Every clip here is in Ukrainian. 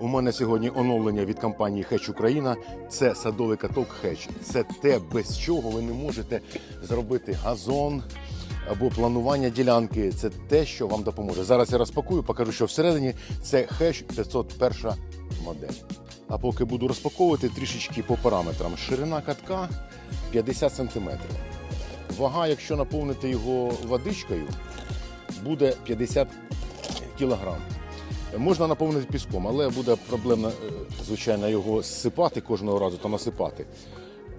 У мене сьогодні оновлення від компанії Хеч Україна. Це садовий каток Хеч. Це те, без чого ви не можете зробити газон або планування ділянки. Це те, що вам допоможе. Зараз я розпакую, покажу, що всередині це Хеч 501 модель. А поки буду розпаковувати трішечки по параметрам. Ширина катка 50 см. Вага, якщо наповнити його водичкою, буде 50 кг. Можна наповнити піском, але буде проблемно, е, звичайно, його зсипати кожного разу та насипати.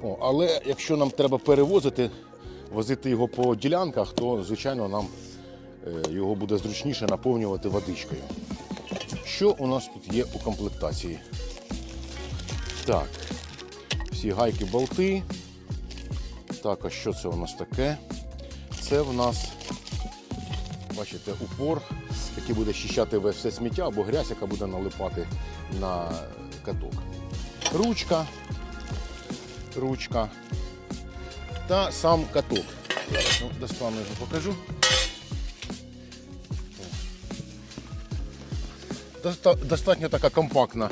О, але якщо нам треба перевозити, возити його по ділянках, то звичайно нам е, його буде зручніше наповнювати водичкою. Що у нас тут є у комплектації? Так, всі гайки, болти. Так, а що це у нас таке? Це в нас, бачите, упор, який буде щищати все сміття або грязь, яка буде налипати на каток. Ручка, ручка та сам каток. Ну, достану його покажу. Достатньо така компактна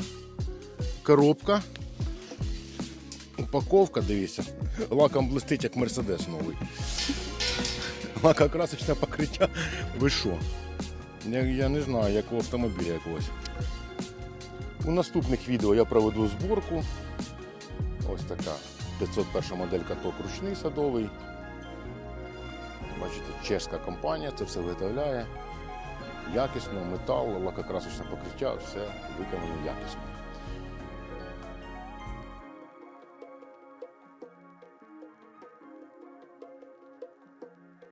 коробка. Упаковка, дивіться, лаком блистить, як Мерседес новий. Лакокрасочне покриття. Ви що? Я, я не знаю, як у автомобіля якогось. У наступних відео я проведу зборку. Ось така 501 модель каток ручний садовий. Бачите, чешська компанія це все виготовляє. Якісно, метал, лакокрасочне покриття, все виконано якісно.